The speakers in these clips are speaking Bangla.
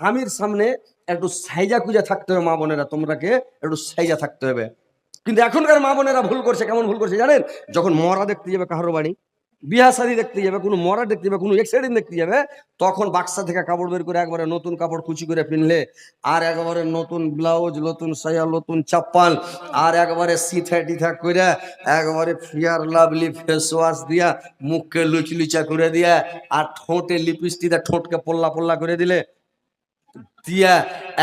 স্বামীর সামনে একটু সাইজা কুজা থাকতে হবে মা বোনেরা, তোমরাকে একটু সাইজা থাকতে হবে। কিন্তু এখনকার মা বোনেরা ভুল করছে, কেমন ভুল করছে জানেন? যখন মরা দেখতে যাবে কাহারো বাড়ি, বিয়া শাড়ি দেখতে যাবে, কোনো মরা দেখতে যাবে, কোনো এক্সিডেন্ট দেখতে যাবে, তখন বাক্সা থেকে কাপড় বের করে একবারে নতুন কাপড় কুচি করে পিনলে, আর একবারে নতুন ব্লাউজ, নতুন সায়া নতুন চাপ্পাল, আর একবারে সিথা টিথা করে একবারে ফিয়ার লাভলি ফেস ওয়াশ দিয়া, মুখকে লুচলুচা করে দিয়া, আর ঠোঁটে লিপস্টিক ঠোঁটকে পল্লা পল্লা করে দিলে দিয়া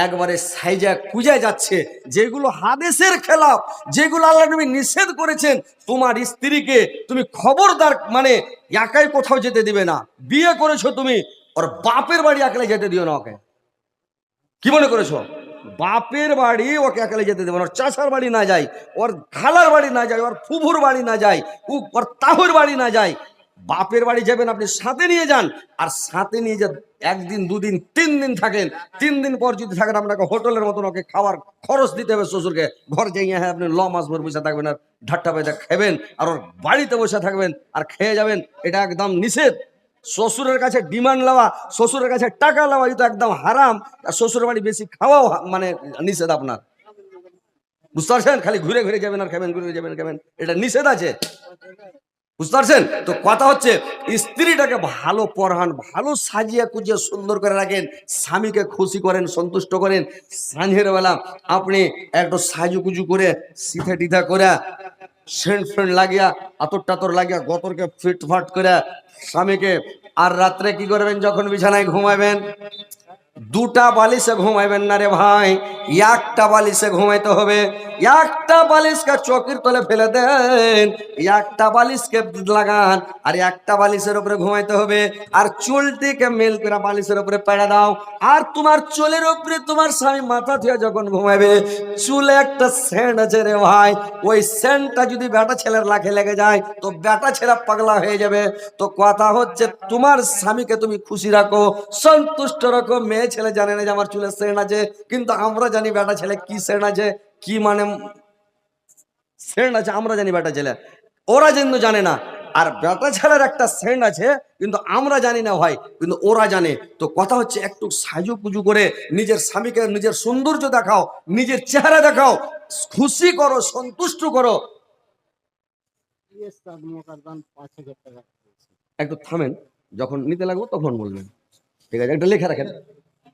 একবারে সাইজা কুজা যাচ্ছে। যেগুলো হাদেশের খেলাফ যেগুলো আল্লাহ নবী নিষেধ করেছেন, তোমার স্ত্রীকে তুমি খবরদার মানে একাই কোথাও যেতে দিবে না। বিয়ে করেছ তুমি, ওর বাপের বাড়ি একলাই যেতে দিও না ওকে। কি মনে করেছ? বাপের বাড়ি ওকে একালে যেতে দেবে না। ওর চাষার বাড়ি না যায়, ওর খালার বাড়ি না যায়, ওর ফুফুর বাড়ি না যায় ওর তাহুর বাড়ি না যায়। বাপের বাড়ি যাবেন, আপনি সাথে নিয়ে যান। আর সাথে নিয়ে যে একদিন, দুদিন, তিন দিন থাকেন, তিন দিন পর যদি থাকেন, আপনাকে হোটেলের মতন ওকে খাওয়ার খরচ দিতে হবে শ্বশুরকে। ঘর যাইয়ে হ্যাঁ আপনি ল মাস ভর বসে থাকবেন আর ঢাট্টা পয়সা খাবেন আর ওর বাড়িতে বসে থাকবেন আর খেয়ে যাবেন, এটা একদম নিষেধ। শ্বশুরের কাছে ডিমান্ড নেওয়া শ্বশুরের কাছে টাকা নেওয়া এটা একদম হারাম। আর শ্বশুরের বাড়ি বেশি খাওয়াও মানে নিষেধ আপনার। বুঝতে পারছেন? খালি ঘুরে ঘুরে যাবেন আর খাবেন ঘুরে যাবেন, খাবেন। এটা নিষেধ আছে। বুঝতে পারছেন? তো কথা হচ্ছে, স্ত্রীটাকে ভালো পড়ান ভালো সাজিয়ে কুজিয়ে সুন্দর করে রাখেন, স্বামীকে খুশি করেন, সন্তুষ্ট করেন। সাঁঝের বেলা আপনি একটু সাজু কুজু করে সিথা টিথা করে, সেন্ট ফ্রেন্ড লাগিয়া, আতর টাতর লাগিয়া, গতরকে ফিটফাট করে, স্বামীকে আর রাত্রে কি করবেন যখন বিছানায় ঘুমাবেন? দুটা বালিশে ঘুমাইবেন না রে ভাই। একটা বালিশে ঘুমাইতে হবে। একটা বালিশকে চকির তলে ফেলে দেন। একটা বালিশকে লাগান আর একটা বালিশের উপরে ঘুমাইতে হবে। আর চুলটিকে মেল করে বালিশের উপরে পেড়ে দাও। আর তোমার চুলের উপরে তোমার স্বামী মাথা দিয়ে যখন ঘুমাইবে, চুলে একটা সেন্ট আছে রে ভাই। ওই সেন্টটা যদি বেটা ছেলের লাখে লেগে যায়, তো বেটা ছেলে পাগলা হয়ে যাবে। তো কথা হচ্ছে, তোমার স্বামীকে তুমি খুশি রাখো, সন্তুষ্ট রাখো মেয়ে ছেলে জানে না যে আমার চুলে সেন্ট আছে, কিন্তু আমরা জানি বেটা ছেলে কি সেন্ট আছে, কি মানে সেন্ট আছে, আমরা জানি বেটা ছেলে। ওরা কিন্তু জানে না। আর বেটা ছেলের একটা সেন্ট আছে, কিন্তু আমরা জানি না ভাই, কিন্তু ওরা জানে। তো কথা হচ্ছে একটু সাজু পুজু করে নিজের স্বামীকে নিজের সৌন্দর্য দেখাও, নিজের চেহারা দেখাও, খুশি করো, সন্তুষ্ট করো। একটু থামেন, যখন নিতে লাগবো তখন বলবেন। ঠিক আছে, একটা লেখা রাখেন।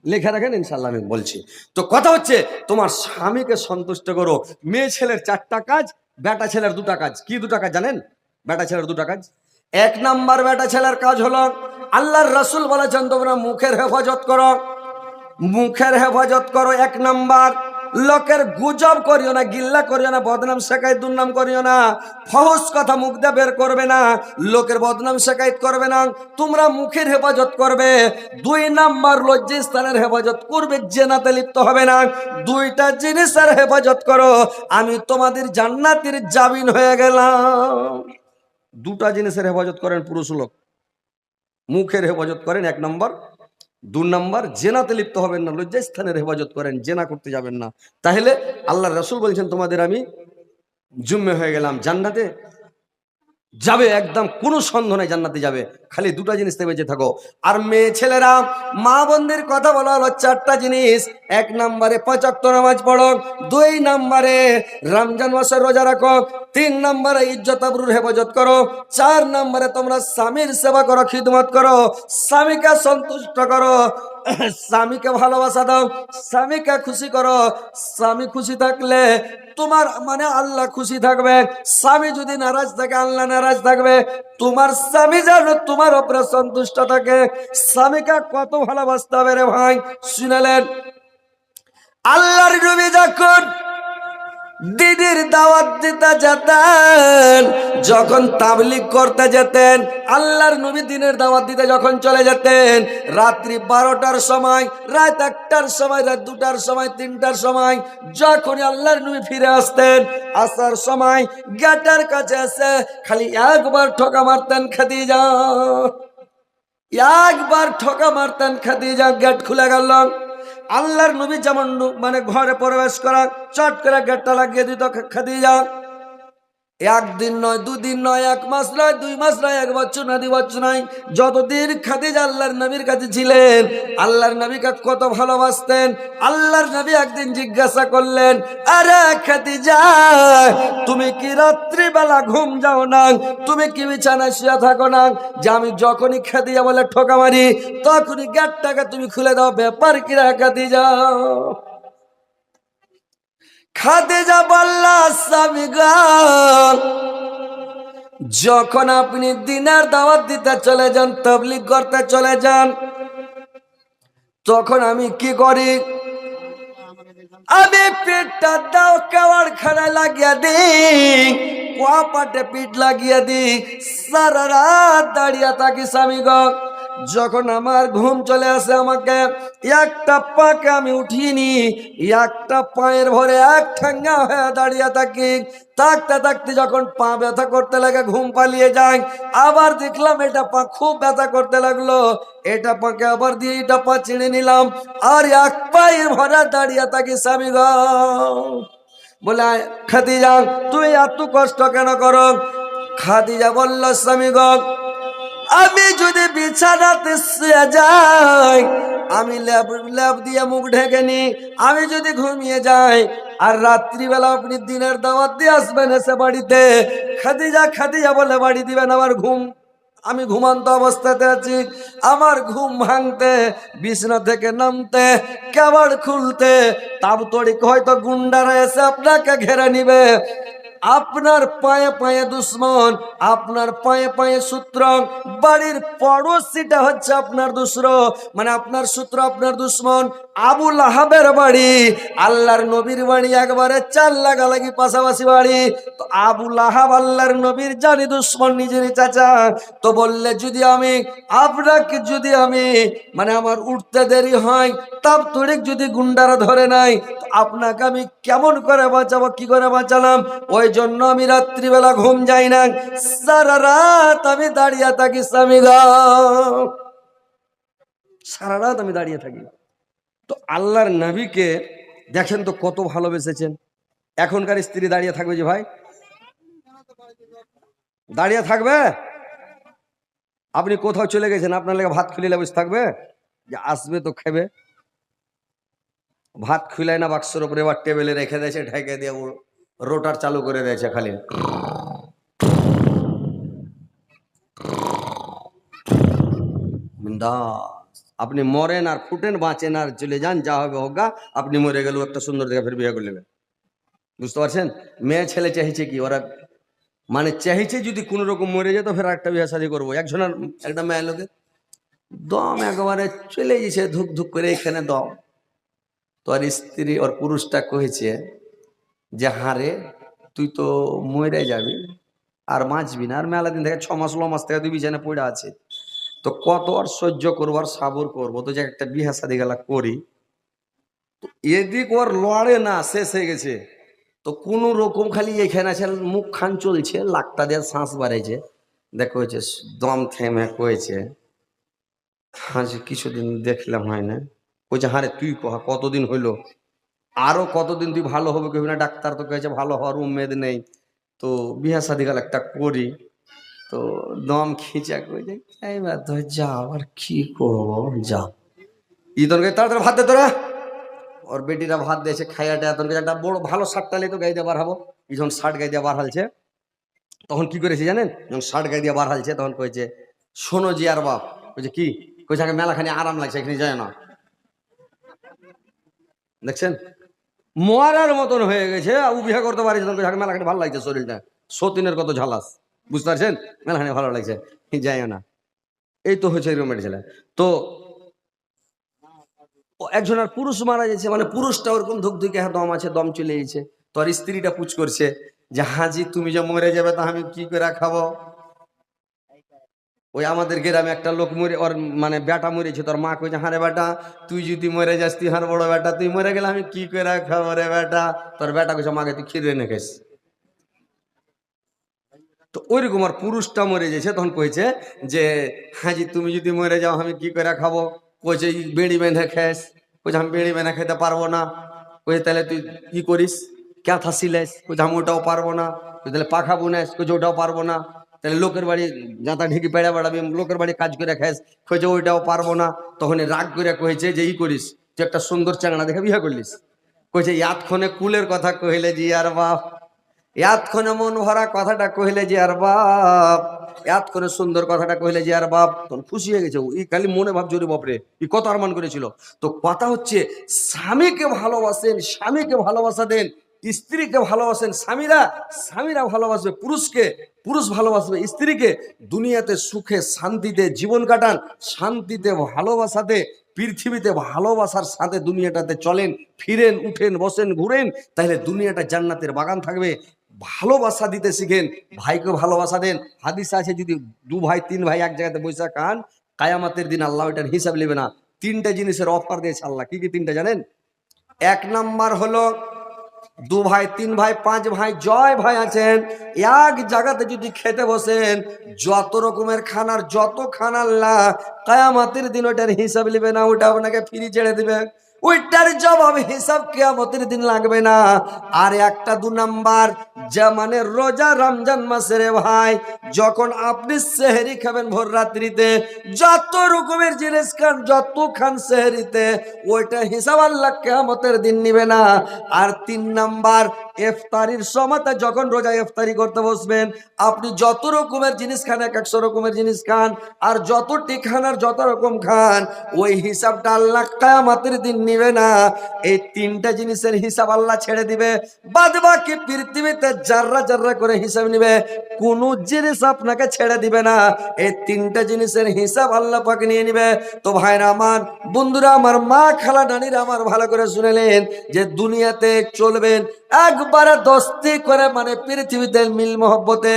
লেখা রাখেন ইনশাল্লাহ আমি বলছি। তো কথা হচ্ছে, তোমার স্বামীকে সন্তুষ্ট করো। মেয়ে ছেলের চারটা কাজ, বেটা ছেলের দুটা কাজ। কি দুটা কাজ জানেন? বেটা ছেলের দুটা কাজ। এক নাম্বার বেটা ছেলের কাজ হলো, আল্লাহর রসুল বলেছেন, তোমরা মুখের হেফাজত করো। মুখের হেফাজত করো, এক নাম্বার। লোকের গুজব করিও না, গিল্লা করিও না, বদনাম শেখাই, দুর্নাম করিও না। ফহস কথা মুখ দিয়ে বের করবে না, লোকের বদনাম শেখাইত করবে না। তোমরা মুখের হেফাজত করবে, দুই নাম্বার লজ্জা স্থানের হেফাজত করবে, জেনাতে লিপ্ত হবে না। দুইটা জিনিসের হেফাজত করো, আমি তোমাদের জান্নাতের জামিন হয়ে গেলাম। দুটা জিনিসের হেফাজত করেন পুরুষ লোক, মুখের হেফাজত করেন এক নম্বর দু নম্বর, জেনাতে লিপ্ত হবেন না লজ্জা স্থানের হেফাজত করেন, জেনা করতে যাবেন না। তাহলে আল্লাহ রসুল বলছেন, তোমাদের আমি জুম্মে হয়ে গেলাম জান্নাতে। যাবে একদম কোনো সন্দেহ নাই, জান্নাতে যাবে। খালি দুটা জিনিস থেকে বেঁচে থাকো। আর মেয়ে ছেলেরা, মা বোনদের কথা বলা হলো চারটা জিনিস। এক নম্বরে পঁচাত্ত নামাজ পড়ো, দুই নম্বরে রমজান মাসের রোজা রাখো, তিন নম্বরে ইজ্জত, আবরুর হেফাজত করো, চার নম্বরে তোমরা স্বামীর সেবা করো, খিদমত করো, স্বামীকে সন্তুষ্ট করো, স্বামীকে ভালোবাসা দাও, স্বামীকে খুশি করো। স্বামী খুশি থাকলে তোমার মানে আল্লাহ খুশি থাকবে, স্বামী যদি নারাজ থাকে, আল্লাহ নারাজ থাকবে। তোমার স্বামী যেন তোমার ওপরে সন্তুষ্ট থাকে। স্বামীকে কত ভালোবাসতে হবে রে ভাই শুনালেন আল্লাহর নবী যখন দিদির দাওয়াত দিতে যেতেন, যখন তাবলিগ করতে যেতেন, আল্লাহর নবী দিনের দাওয়াত দিতে যখন চলে যেতেন, রাত্রি বারোটার সময়, রাত একটার সময়, রাত দুটার সময়, তিনটার সময়, যখনই আল্লাহর নবী ফিরে আসতেন, আসার সময় গেটের কাছে এসে খালি একবার ঠকা মারতেন খাদিজা। একবার ঠকা মারতেন খাদিজা, গেট খুলে গেল। আল্লাহর নবী যেমন মানে ঘরে প্রবেশ করা চট করে গেটটা লাগিয়ে দিত খাদিজা একদিন নয়, দুদিন নয়, এক মাস নয়, দুই মাস নয়, এক বছর নয়, দুই বছর নয়, যতদিন খাদিজা আল্লাহর নবীর কাছে ছিলেন, আল্লাহর নবীকে কত ভালোবাসতেন, আল্লাহর নবী একদিন জিজ্ঞাসা করলেন, আরে খাদিজা, তুমি কি রাত্রিবেলা ঘুম যাও না? তুমি কি বিছানায় শুয়ে থাকো না? যে আমি যখনই খাদিজা বলে ঠোকা মারি, তখনই গেটটাকে তুমি খুলে দাও, ব্যাপার কিরা খাদিজা? খাদিজা বললা যখন আপনি দিনের দাওয়াত দিতে চলে যান, তবলিগ করতে চলে যান, তখন আমি কি করি? আমি পেটটা দাও, কাওয়ার খানা লাগিয়ে দিই, কোয়া পাটে পিঠ লাগিয়ে দিই, সারা রাত দাঁড়িয়ে থাকি স্বামী গো। যখন আমার ঘুম চলে আসে আমাকে, একটা পাকে আমি উঠিনি, একটা পায়ের ভরে এক ঠেঙ্গা হয়ে দাঁড়িয়ে থাকি। থাকতে থাকতে যখন পা ব্যথা করতে লাগে, ঘুম পালিয়ে যায়, আবার দেখলাম এটা পা খুব ব্যথা করতে লাগল। এটা পাকে আবার দিয়ে এটা পা চিড়ে নিলাম, আর এক পায়ের ভরা দাঁড়িয়ে থাকি স্বামী বলে খাদিজা, তুই এত কষ্ট কেন করো? খাদিজা বলল, স্বামী আমি যদি বিছানাতে যাই, আমি ল্যাব ল্যাব দিয়ে মুখ ঢেকে নি, আমি যদি ঘুমিয়ে যাই, আর রাত্রিবেলা আপনি দিনের দাওয়াত দিয়ে আসবেন এসে বাড়িতে, খাদিজা খাদিজা বলে বাড়ি দিবেন আমার ঘুম। আমি ঘুমান্ত অবস্থাতে আছি, আমার ঘুম ভাঙতে, বিছনা থেকে নামতে, কেবল খুলতে তাবতড়িক হয়তো গুন্ডারা এসে আপনাকে ঘেরে নিবে। আপনার পায়ে পায়ে দুশ্মন, আপনার পায়ে পায়ে সূত্র বাড়ির পড়োশিটা হচ্ছে আপনার দুসর মানে আপনার সূত্র আপনার দুশ্মন আবুল আহাবের বাড়ি, আল্লাহর নবীর বাড়ি, একবারে চার লাগালাগি পাশাপাশি বাড়ি। তো আবুল আহাব আল্লাহর নবীর জানি দুশ্মন নিজেরই চাচা। তো বললে, যদি আমি, আপনাকে যদি আমি মানে আমার উঠতে দেরি হয়, তাপ তড়িক যদি গুন্ডারা ধরে নাই আপনাকে আমি কেমন করে বাঁচাবো, কি করে বাঁচালাম? ওই জন্য আমি রাত্রিবেলা ঘুম যাই না। সারা রাত আমি দাঁড়িয়ে থাকি, স্বামী। সারা রাত আমি দাঁড়িয়ে থাকি। তো আল্লাহর নবীকে দেখেন তো কত ভালোবেসেছেন। এখনকার স্ত্রী দাঁড়িয়ে থাকবে যে ভাই? দাঁড়িয়ে থাকবে? আপনি কোথাও চলে গেছেন, আপনার লেগে ভাত খুলিলে বসে থাকবে? যে আসবে তো খেবে। ভাত খুলাই না বাক্সের উপরে, এবার টেবিলে রেখে দিয়েছে, ঢেকে দিয়ে রোটার চালু করে দিয়েছে খালি। আপনি মরেন আর ফুটেন বাঁচেন আর চলে যান, যা হবে হোক আপনি মরে গেলেও একটা সুন্দর দেখে ফের বিয়ে করে নেবেন। বুঝতে পারছেন? মেয়ে, ছেলে চাইছে কি? ওরা মানে চাইছে যদি কোনো রকম মরে যেত ফের একটা বিয়ে শাদি করব। একজনের একটা মেয়ে লোকে। দম একেবারে চলে গেছে ধুক ধুক করে, এখানে দম। তো আর স্ত্রী, ওর পুরুষটা কহেছে যে হারে তুই তো মরে যাবি আর বাঁচবি না। আর মেলা দিন থেকে ছ মাস ল মাস থেকে তুই বিছানে পড়ে আছে তো কত আর সহ্য করব আর সাবর করব? তো যে, একটা বিহা শাদি গেলা করি। এদিক ওর লড়ে না, শেষ হয়ে গেছে। তো কোন রকম খালি এখানে আছে মুখ খান চলছে, লাকটা দিয়ে শ্বাস বাড়াইছে। দেখো হয়েছে দম থেমে কয়েছে হ্যাঁ যে কিছুদিন দেখলাম হয় না। কইছে হারে তুই কহা কতদিন হইল? আরও কতদিন তুই ভালো হবে কবি না? ডাক্তার তো কয়েছে ভালো হওয়ার উমেদ নেই। তো বিহা শাদি গেল একটা করি। তো দম খিচা কইছে এইবার তো যাও, আর কি করব যাও। ই তোরকে তাড়াতাড়ি ভাত দে তোরা। ওর বেটিরা ভাত দিয়েছে, খাইয়াটা তোর একটা বড় ভালো শার্ট টালে তো গাই দিয়ে বার হব। যখন শার্ট গাই দিয়ে বার হালছে। তখন কি করেছে জানেন? যখন শার্ট গাই দিয়ে বার হালছে, তখন কয়েছে শোনো আর বাপ। কইছে, কি? কইছে মেলাখানি আরাম লাগছে, এখানে যায় না। দেখছেন? মরার মতন হয়ে গেছে ও বিয়ে করতে কইছে, আগে মেলাখানি ভালো লাগছে শরীরটা। সতীনের কত ঝালাস বুঝতে পারছেন? মেলাখানে ভালো লাগছে যায় না। এই তো হয়েছে এরকম ছেলে। তো একজন আর পুরুষ মারা যাচ্ছে মানে পুরুষটা ওরকম ধুক ধুকে হ্যাঁ দম আছে দম চলে গেছে তোর স্ত্রীটা পুচ করছে যে হাজি তুমি যে মরে যাবে তা আমি কি করে খাব? ওই আমাদের গ্রামে একটা লোক মরে, ওর মানে বেটা মরেছে, তোর মা কইছে, হারে বেটা, তুই যদি মরে যাস, তুই হার বড় বেটা, তুই মরে গেলে আমি কি করে খাব রে বেটা? তোর বেটা কইছে মাকে তুই খিরে এনে খাইস। তো ওইরকম আর পুরুষটা মরে গেছে, তখন কইছে যে হাজি তুমি যদি মরে যাও, আমি কি করে খাব? কইছে বেড়ি বেঁধে খাস কইছে, আমি বেড়ি বেঁধে খেতে পারব না। কইছে, তাহলে তুই কি করিস, ক্যাথা সিলাইস। কইছে, আমি ওটাও পারব না। তাহলে পাখা বুনেস কইছে, ওটাও পারব না। তাহলে লোকের বাড়ি জাঁতা ঢেকে পেড়া বেড়াবি, লোকের বাড়ি কাজ করে খাস কইছে ওইটাও পারব না। তখন রাগ করে কইছে যে ই করিস যে একটা সুন্দর চাংড়া দেখে বিয়ে করলিস। কইছে ইয়াতক্ষণে কুলের কথা কহিলে জি আর বাপ ইয়াতক্ষণে মন ভরা কথাটা কহিলে যে আর বাপ এতক্ষণে সুন্দর কথাটা কহিলে যে আর বাপ। তখন খুশি হয়ে গেছে ই খালি মনে ভাব রে বাপরে, ই কত আরমান করেছিল। তো কথা হচ্ছে, স্বামীকে ভালোবাসেন, স্বামীকে ভালোবাসা দেন। স্ত্রীকে ভালোবাসেন স্বামীরা স্বামীরা ভালোবাসবে পুরুষকে, পুরুষ ভালোবাসবে স্ত্রীকে। দুনিয়াতে সুখে শান্তিতে জীবন কাটান, শান্তিতে ভালোবাসাতে, পৃথিবীতে ভালোবাসার সাথে দুনিয়াটাতে চলেন, ফিরেন, উঠেন, বসেন, ঘুরেন, তাহলে দুনিয়াটা জান্নাতের বাগান থাকবে। ভালোবাসা দিতে শিখেন, ভাইকে ভালোবাসা দেন। হাদিস আছে, যদি দু ভাই, তিন ভাই এক জায়গাতে বৈশা খান কায়ামাতের দিন আল্লাহ এটার হিসাব নেবে না। তিনটা জিনিসের অফার দিয়েছে আল্লাহ। কি কি তিনটা জানেন? এক নাম্বার হলো দু ভাই, তিন ভাই, পাঁচ ভাই, জয় ভাই আছেন। এক জায়গাতে যদি খেতে বসেন, যত রকমের খানার যত খানার লা কায়ামাতের দিন ওটার হিসাব নেবে না, ওটা আপনাকে ফ্রি ছেড়ে দিবে। ওইটার জবাব হিসাব কেয়ামতের দিন লাগবে না। আর একটা দু নাম্বার যা মানে রোজা রমজান মাসের ভাই, যখন আপনি সেহেরি খাবেন ভোর রাত্রিতে, যত রকমের জিনিস খান, যত খান সেহেরিতে, ওইটা হিসাব আল্লাহ কেয়ামতের দিন নিবে না। আর তিন নাম্বার ইফতারির সময়তে যখন রোজা ইফতারি করতে বসবেন, আপনি যত রকমের জিনিস খান, এক একশো রকমের জিনিস খান, আর যতটি খান আর যত রকম খান, ওই হিসাবটা আল্লাহ কায়ামাতের দিন নিবে না। এই তিনটা জিনিসের হিসাব আল্লাহ ছেড়ে দিবে। বাদ বাকি পৃথিবীতে জাররা জাররা করে হিসাব নিবে, কোন জিনিস আপনাকে ছেড়ে দিবে না। এই তিনটা জিনিসের হিসাব আল্লাহ পাকে নিয়ে নিবে। তো ভাইরা আমার, বন্ধুরা আমার মা খালা নানিরা আমার ভালো করে শুনেলেন যে দুনিয়াতে চলবেন একবারে দস্তি করে মানে পৃথিবীতে মিল মহব্বতে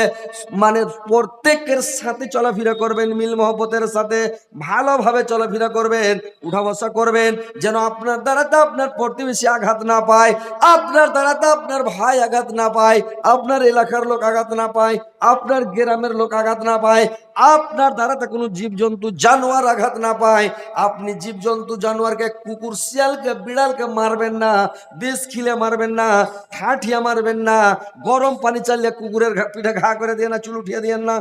মানে প্রত্যেকের সাথে চলাফেরা করবেন, মিল মহব্বতের সাথে ভালোভাবে চলাফেরা করবেন, উঠা বসা করবেন, যেন আপনার দ্বারাতে আপনার প্রতিবেশী আঘাত না পায়, আপনার দ্বারাতে আপনার ভাই আঘাত না পায়, আপনার এলাকার লোক আঘাত না পায়, আপনার গ্রামের লোক আঘাত না পায় আপনার দ্বারাতে কোনো জীবজন্তু, জানোয়ার আঘাত না পায়। আপনি জীবজন্তু, জানোয়ারকে, কুকুর, শিয়ালকে, বিড়ালকে মারবেন না, বিষ খিলে মারবেন না, ঠাঠিয়া মারবেন না, গরম পানি চালিয়ে কুকুরের পিঠে ঘা করে দিয়ে না, চুল উঠিয়ে দিয়ে না।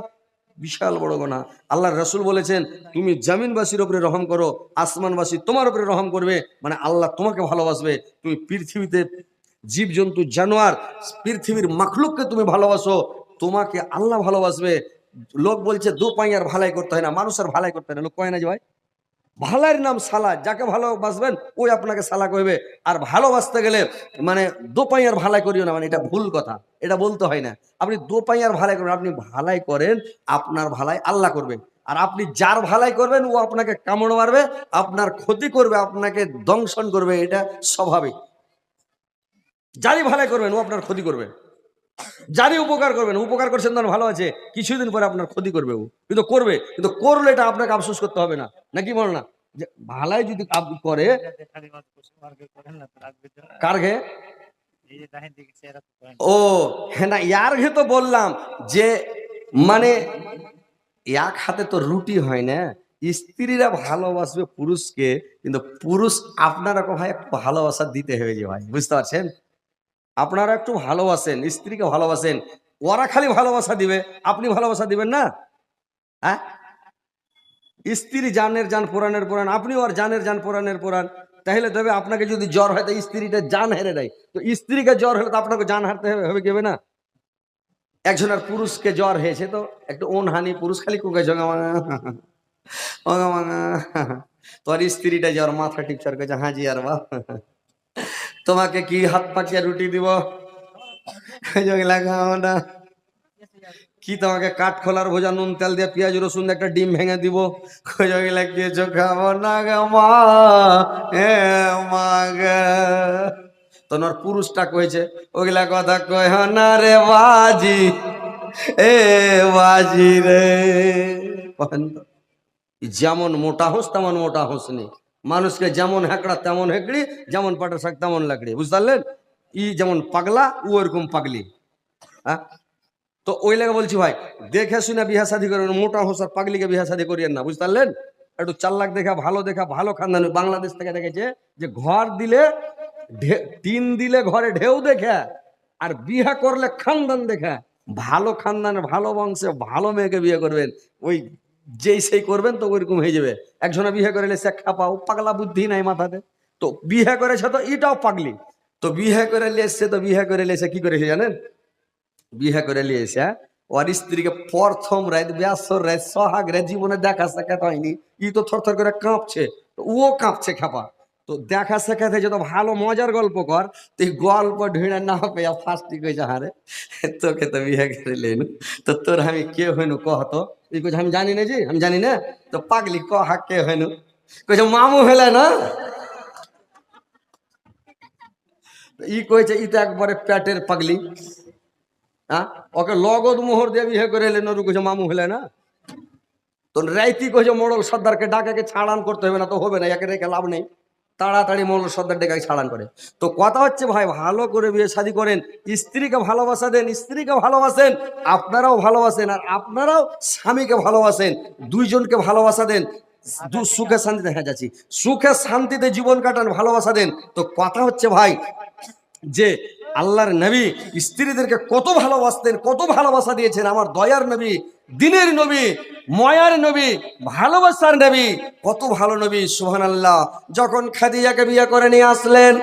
বিশাল বড় গোনা। আল্লাহ রসুল বলেছেন, তুমি জামিনবাসীর উপরে রহম করো, আসমানবাসী তোমার উপরে রহম করবে। মানে আল্লাহ তোমাকে ভালোবাসবে। তুমি পৃথিবীতে জীবজন্তু, জানোয়ার, পৃথিবীর মাখলুককে তুমি ভালোবাসো, তোমাকে আল্লাহ ভালোবাসবে। লোক বলছে, দু পাইয়ার ভালাই করতে হয় না মানুষের ভালাই করতে হয় না। লোক কয় না যে ভাই, ভালার নাম সালা, যাকে ভালোবাসবেন, ওই আপনাকে সালা কইবে। আর ভালোবাসতে গেলে মানে দোপাইয়ার ভালাই করিও না মানে এটা ভুল কথা, এটা বলতে হয় না। আপনি দোপাইয়ার ভালাই করবেন আপনি ভালাই করেন, আপনার ভালাই আল্লাহ করবে। আর আপনি যার ভালাই করবেন, ও আপনাকে কামড় মারবে, আপনার ক্ষতি করবে, আপনাকে দংশন করবে, এটা স্বাভাবিক। যারই ভালাই করবেন, ও আপনার ক্ষতি করবে। যারই উপকার করবেন, উপকার করছেন তখন ভালো আছে, কিছুদিন পরে আপনার ক্ষতি করবে ও। কিন্তু করবে, কিন্তু করলে এটা আপনাকে আফসোস করতে হবে না। নাকি বল না? যে ভালাই যদি করে, কার ঘে? ও হ্যাঁ না, ইয়ার ঘে তো বললাম যে মানে এক হাতে তো রুটি হয় না। স্ত্রীরা ভালোবাসবে পুরুষকে, কিন্তু পুরুষ আপনারা ভাই একটু ভালোবাসা দিতে হবে যে ভাই, বুঝতে পারছেন? আপনারা একটু ভালোবাসেন, স্ত্রীকে ভালোবাসেন, ওরা খালি ভালোবাসা দিবে, আপনি ভালোবাসা দিবেন না? হ্যাঁ? স্ত্রী জানের জান, পুরাণের পুরাণ, আপনি ওর জানের জান, পুরাণের পুরাণ। তাহলে তবে আপনাকে যদি জ্বর হয়, তো স্ত্রীটা জান হেরে দেয়। তো স্ত্রীকে জ্বর হলে তো আপনাকে জান হারতে হবে হবে কেবে না? একজনের পুরুষকে জ্বর হয়েছে তো, একটু হানি পুরুষ খালি কুকে জঙ্গা মাঙা তোর স্ত্রীটা জ্বর, মাথা টিপচার করেছে, হাজি আর বাপ। তোমাকে কি হাত পাকিয়া রুটি দিব? খাও না কি তোমাকে কাঠ খোলার ভোজা, নুন, তেল দিয়ে পেঁয়াজ, রসুন একটা ডিম ভেঙে দিব? জগলা কিছু খাব না গে মা, এ মা গে। তোমার পুরুষটা কয়েছে ওগুলা কথা কয় না রে বাজি, এ বাজি রে। যেমন মোটা হোস তেমন মোটা হোস নি। মানুষকে যেমন হেঁকড়া তেমন হেঁকড়ি, যেমন পাটা শাক তেমন লাকড়ি। বুঝতে পারলেন? ই যেমন পাগলা ও ওরকম পাগলি। হ্যাঁ তো ওই লাগে বলছি ভাই, দেখে শুনে বিহা শাদি করবেন মোটা হোসার পাগলিকে বিহা শাদি করিয়েন না, বুঝতে পারলেন? একটু চার লাখ দেখা, ভালো দেখা, ভালো খানদান। বাংলাদেশ থেকে দেখেছে যে ঘর দিলে টিন দিলে ঘরে ঢেউ দেখে, আর বিহা করলে খানদান দেখে। ভালো খানদানে ভালো বংশে, ভালো মেয়েকে বিয়ে করবেন। ওই যেই সেই করবেন, তো ওইরকম হয়ে যাবে। একজনে বিয়ে করে এসে খাপাও পাগলা বুদ্ধি নাই মাথাতে। তো বিয়ে করেছে তো এটাও পাগলি। তো বিয়ে করে এসছে তো বিয়ে করে এসে কি করেছে জানেন? বিয়ে করে এসে ওর স্ত্রীকে প্রথম রাত, ব্যাসর রাত, সহাগ রাত, জীবনে দেখা সাক্ষাৎ হয়নি। ই তো থর থর করে কাঁপছে ও কাঁপছে খাপা। তো দেখা সাক্ষাৎ হয়েছে, তো ভালো মজার গল্প কর। তো এই গল্প ঢেড়ে না পেয়ে ফার্স্টই কইছে, হারে, তোকে তো বিয়ে করে লেনু, তো তোর আমি কে হইনু, কহ তো এই কইছে, আমি জানি না জি আমি জানি না। তো পাগলি কে হইনু কইছে, মামু হলে না? ই কইছে, ই তো একবারে পেটের পাগলি। হ্যাঁ? ওকে লগদ মোহর দিয়ে বিয়ে করে এলেন ওরু কইছে, মামু হলে না? তো রাইতি কইছে, মোড়ল সর্দারকে ডাকাকে ছাড়ান করতে হবে না তো হবে না, একে রেখে লাভ নেই। তাড়াতাড়ি মৌল সর্দার ডেকে ছাড়ান করে। তো কথা হচ্ছে, ভাই, ভালো করে বিয়ে শাদী করেন, স্ত্রীকে ভালোবাসা দেন, স্ত্রীকে ভালোবাসেন, আপনারাও ভালোবাসেন আর আপনারাও স্বামীকে ভালোবাসেন, দুইজনকে ভালোবাসা দেন সুখে শান্তিতে হ্যাঁ যাচ্ছি। সুখে শান্তিতে জীবন কাটান, ভালোবাসা দেন। তো কথা হচ্ছে, ভাই, যে আল্লাহর নবী স্ত্রীদেরকে কত ভালোবাসতেন, কত ভালোবাসা দিয়েছেন। আমার দয়ার নবী, দিনের নবী, ময়ার নবী, ভালোবাসার নবী, কত ভালো নবী সুহান আল্লাহ যখন খাদিজাকে বিয়ে করে নিয়ে আসলেন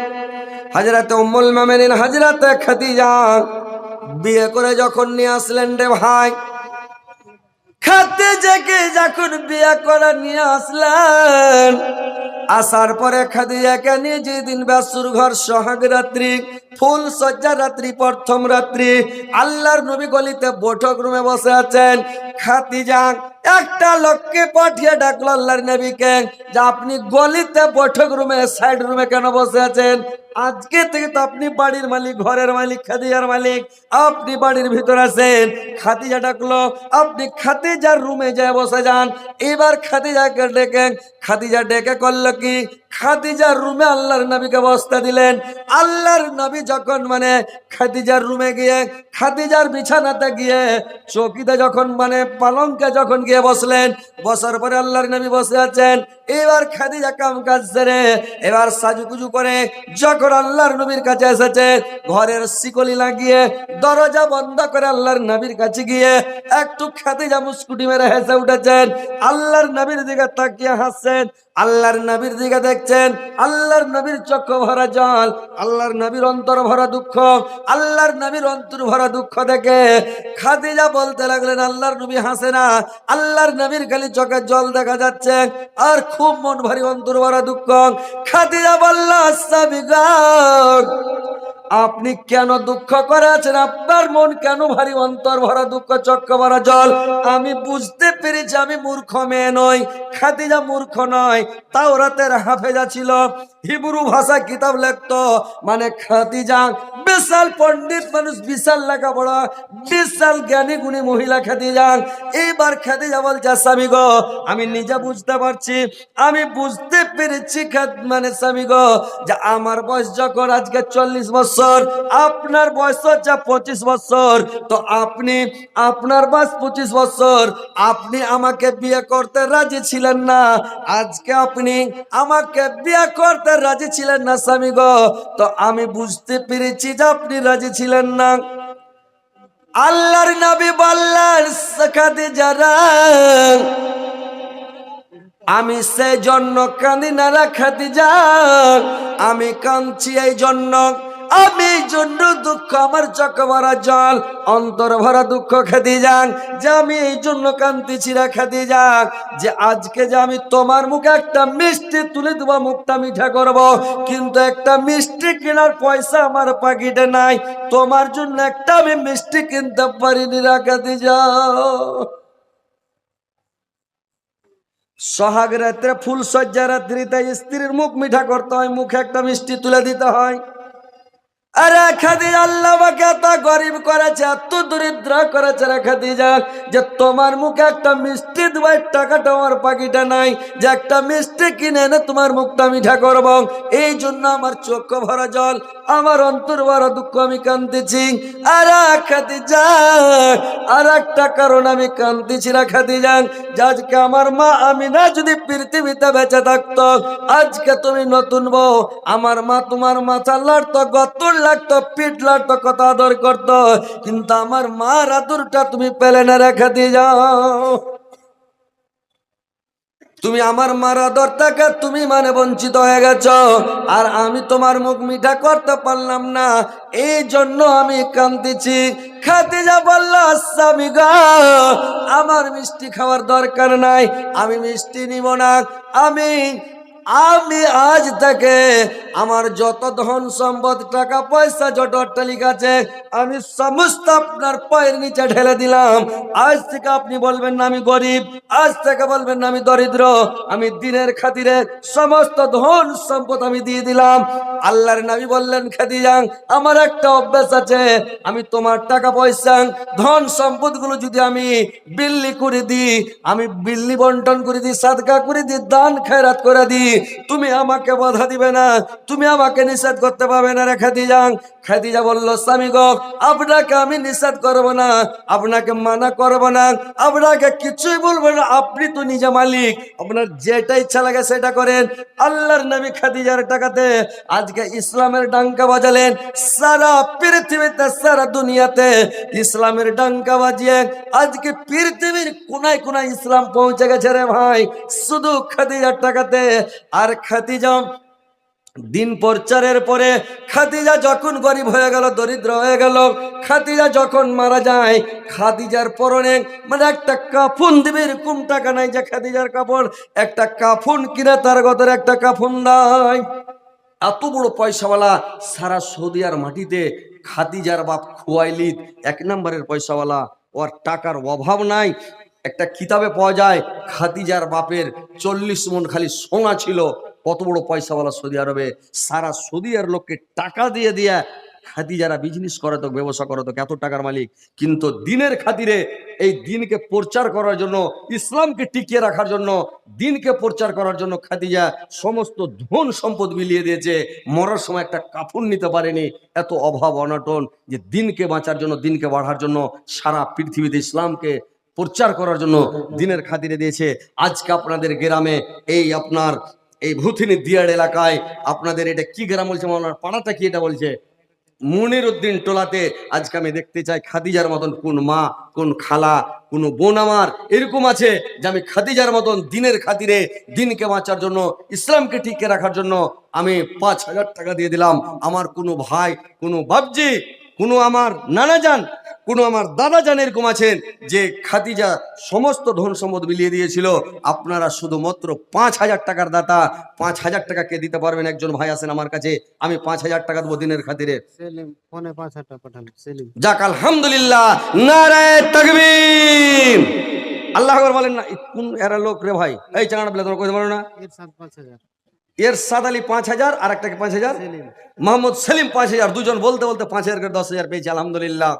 হাজরাতে উম্মুল মামেনিন হাজরাতে খাদিজা বিয়ে করে যখন নিয়ে আসলেন রে ভাই খাতে যখন বিয়ে করে নিয়ে আসলেন, আসার পরে খাদিজাকে নিয়ে যেদিন ব্যাসুর ঘর সোহাগ রাত্রি ফুল সজ্জা রাত্রি, প্রথম রাত্রি। আল্লাহর নবী গলিতে বৈঠক রুমে বসে আছেন। খাদিজা, একটা লোককে পাঠিয়ে ডাকলো আল্লাহর নবীকে যে আপনি গলিতে বৈঠক রুমে সাইড রুমে কেন বসে আছেন? আজকে থেকে তো আপনি বাড়ির মালিক, ঘরের মালিক, খাদিজার মালিক, আপনি বাড়ির ভিতর আছেন। খাদিজা ডাকলো, আপনি খাদিজার রুমে যায় বসে যান। এবার খাদিজাকে ডেকে খাদিজা ডেকে করল কি? খাদিজার রুমে আল্লাহর নবীকে বসতে দিলেন। আল্লাহর নবী যখন মানে খাদিজার রুমে গিয়ে, খাদিজার বিছানাতে গিয়ে, চকিতে যখন মানে পালংকে যখন গিয়ে বসলেন, বসার পরে আল্লাহর নবী বসে আছেন। এবার খাদিজা কাম কাজ সেরে, এবার সাজুকুজু করে, যখন আল্লাহর নবীর কাছে এসেছে, ঘরের শিকলি লাগিয়ে, দরজা বন্ধ করে আল্লাহর নবীর কাছে গিয়ে, একটু খাদিজা মুস্কুটি মেরে হেসে উঠেছেন। আল্লাহর নবীর দিকে তাকিয়ে হাসছেন, আল্লাহর নবীর দিকে দেখছেন, আল্লাহর নবীর চক্ষ ভরা জল, আল্লাহর নবীর অন্তর ভরা দুঃখ, আল্লাহর নবীর অন্তর ভরা দুঃখ দেখে খাদিজা বলতে লাগলেন, আল্লাহর নবী হাসে না, আল্লাহর নবীর খালি চোখে জল দেখা যাচ্ছে, আর খুব মন ভারী অন্তর ভরা দুঃখ। খাদিজা বল্লা আপনি কেন দুঃখ করে আছেন? আপনার মন কেন ভারী? অন্তর ভরা দুঃখ, চক্র ভরা জল। আমি বুঝতে পেরেছি আমি মূর্খ মেয়ে নই, খাদিজা মূর্খ নয় তাও রাতের হাফেজা ছিল। হিব্রু ভাষা কিতাব লেখতো মানে খাদিজা। বিশাল পণ্ডিত মানুষ, বিশাল লেখাপড়া, বিশাল জ্ঞানী গুণী মহিলা খাদিজা। এইবার খাদিজা বলছে, স্বামী গো, আমি নিজে বুঝতে পারছি, আমি বুঝতে পেরেছি মানে স্বামী গো, যে আমার বয়স যখন আজকে চল্লিশ বছর আপনার বয়স হচ্ছে পঁচিশ বছর, তো আপনি, আপনার বয়স পঁচিশ বছর, আপনি আমাকে বিয়ে করতে রাজি ছিলেন না, আজকে আপনি আমাকে বিয়ে করতে রাজি ছিলেন না স্বামী গো, তো আমি বুঝতে পেরেছি যে আপনি রাজি ছিলেন না। আল্লাহর নবী বললেন, সাকাতে যারা আমি সেই জন্য কাঁদি না রাখাতে যান আমি কাঁদছি এই জন্য। আমি জন্য দুঃখ আমার চোখ ভরা জল, অন্তর ভরা দুঃখ খেতে যান, যে আমি এই জন্য কান্তি কান্দিছি খেতে যান, যে আজকে যে আমি তোমার মুখে একটা মিষ্টি তুলে দেবো, মুখটা মিঠা করব, কিন্তু একটা মিষ্টি কেনার পয়সা আমার পাকিটে নাই, তোমার জন্য একটা আমি মিষ্টি কিনতে পারিনি রাখাতে যাও। সোহাগ রাত্রে ফুল সজ্জা রাত্রিতে স্ত্রীর মুখ মিঠা করতে হয়, মুখে একটা মিষ্টি তুলে দিতে হয়। আরে খাদি আল্লাহ আমাকে এত গরিব করেছে, এত দরিদ্র করেছে রে খাদিজা, যে তোমার মুখে একটা মিষ্টি টাকাটা আমার নাই, যে একটা মিষ্টি কিনে এনে তোমার মুখটা মিঠা এই জন্য আমার চোখ ভরা জল, আমার অন্তর ভরা দুঃখ আমি কান্দিছি আর খাদিজা, আর একটা কারণ আমি কান্দিছি না খাদিজা আজকে আমার মা আমি না যদি পৃথিবীতে বেঁচে থাকতো, আজকে তুমি নতুন বউ, আমার মা তোমার মাথা লড়তো গতুর লাগতো, পিঠ লাগতো কথা আদর করতো, কিন্তু আমার মার আদরটা তুমি পেলে না রেখে দিয়ে যাও। তুমি আমার মারা দরটাকে তুমি মানে বঞ্চিত হয়ে গেছ, আর আমি তোমার মুখ মিঠা করতে পারলাম না, এই জন্য আমি কান্দিছি খাদিজা বলল গো, আমার মিষ্টি খাওয়ার দরকার নাই, আমি মিষ্টি নিব না, আমি আমি আজ থেকে আমার যত ধন সম্পদ, টাকা, পয়সা যত অট্টালিকা আছে, আমি সমস্ত আপনার পায়ের নিচে ঢেলে দিলাম। আজ থেকে আপনি বলবেন না আমি গরিব, আজ থেকে বলবেন না আমি দরিদ্র, আমি দিনের খাতিরে সমস্ত ধন সম্পদ আমি দিয়ে দিলাম। আল্লাহর নবী বললেন, খাদিজাং, আমার একটা অভ্যাস আছে, আমি তোমার টাকা, পয়সা, ধন সম্পদগুলো যদি আমি বিল্লি করে দিই, আমি বিল্লি বন্টন করে দিই, সাদকা করে দিই, দান, খেরাত করে দিই তুমি আমাকে বাধা দিবে না, তুমি আমাকে নিষেধ করতে পারবে না রে খাদিজাং। খাদিজা বলল, স্বামী গো, আপনাকে আমি নিষেধ করব না, আপনাকে মানা করব না, আপনাকে কিছুই বলব না, আপনি তো নিজে মালিক। আপনার যেটা ইচ্ছা লাগে সেটা করেন। আল্লাহর নবী খাদিজার টাকাতে আজকে ইসলামের ডাঙ্কা বাজালেন, সারা পৃথিবীতে, সারা দুনিয়াতে ইসলামের ডাঙ্কা বাজিয়ে আজকে পৃথিবীর কোনায় কোনায় ইসলাম পৌঁছে গেছে রে ভাই। শুধু খাদিজার টাকাতে আর খাদিজা দিন প্রচারের পরে খাদিজা যখন গরিব হয়ে গেল, দরিদ্র হয়ে গেল, খাদিজা যখন মারা যায়, খাদিজার পরনে মানে একটা কাফুন দিবে, এরকম টাকা নাই যে খাদিজার কাপড়, একটা কাফুন কিনে তার গতরে একটা কাফুন দেয় এত বড় পয়সাওয়ালা সারা সৌদি আর মাটিতে খাদিজার বাপ খুয়াইলিদ, এক নম্বরের পয়সাওয়ালা, ওর টাকার অভাব নাই। একটা কিতাবে পাওয়া যায়, খাদিজার বাপের চল্লিশ মন খালি সোনা ছিল। কত বড় পয়সাওয়ালা সৌদি আরবে, সারা সৌদি আর লোককে টাকা দিয়ে দিয়ে খাদিজারা বিজনেস করে তো ব্যবসা করে তো এত টাকার মালিক। কিন্তু দিনের খাতিরে এই দিনকে প্রচার করার জন্য, ইসলামকে টিকিয়ে রাখার জন্য, দিনকে প্রচার করার জন্য খাদিজা সমস্ত ধন সম্পদ মিলিয়ে দিয়েছে। মরার সময় একটা কাফন নিতে পারেনি। এত অভাব, অনটন যে দিনকে বাঁচার জন্য, দিনকে বাড়ার জন্য সারা পৃথিবীতে ইসলামকে প্রচার করার জন্য দিনের খাতিরে দিয়েছে। আজকে আপনাদের গ্রামে এই আপনার এই ভূথিনী দিয়ার এলাকায় আপনাদের এটা কি গ্রাম বলছে আমার পাড়াটা কি এটা বলছে? মনির উদ্দিন টোলাতে আজকে আমি দেখতে চাই খাদিজার মতন কোন মা, কোন খালা, কোন বোন আমার এরকম আছে যে আমি খাদিজার মতন দিনের খাতিরে দিনকে বাঁচার জন্য, ইসলামকে টিকে রাখার জন্য আমি পাঁচ হাজার টাকা দিয়ে দিলাম। আমার কোনো ভাই, কোনো বাবজি কোনো আমার নানা যান কোনো আমার দাদা যান এরকম আছেন যে খাদিজা সমস্ত ধন সম্পদ মিলিয়ে দিয়েছিল আপনারা শুধুমাত্র পাঁচ হাজার টাকার দাতা পাঁচ হাজার টাকা কে দিতে পারবেন? একজন ভাই আছেন আমার কাছে আমি পাঁচ হাজার টাকা দেবো দিনের খাতিরে। যাক আলহামদুলিল্লাহ নারায় তাকবীর। আল্লাহ বলেন না কোন এরা লোক রে ভাই? এই চাঙাটা বলে তোমরা কইতে পারো না। এর পাঁচ হাজার। এর সাদ আলী পাঁচ হাজার আর একটাকে পাঁচ হাজার? মোহাম্মদ সেলিম পাঁচ হাজার দুজন বলতে বলতে পাঁচ হাজার করে দশ হাজার পেয়েছি আলহামদুলিল্লাহ।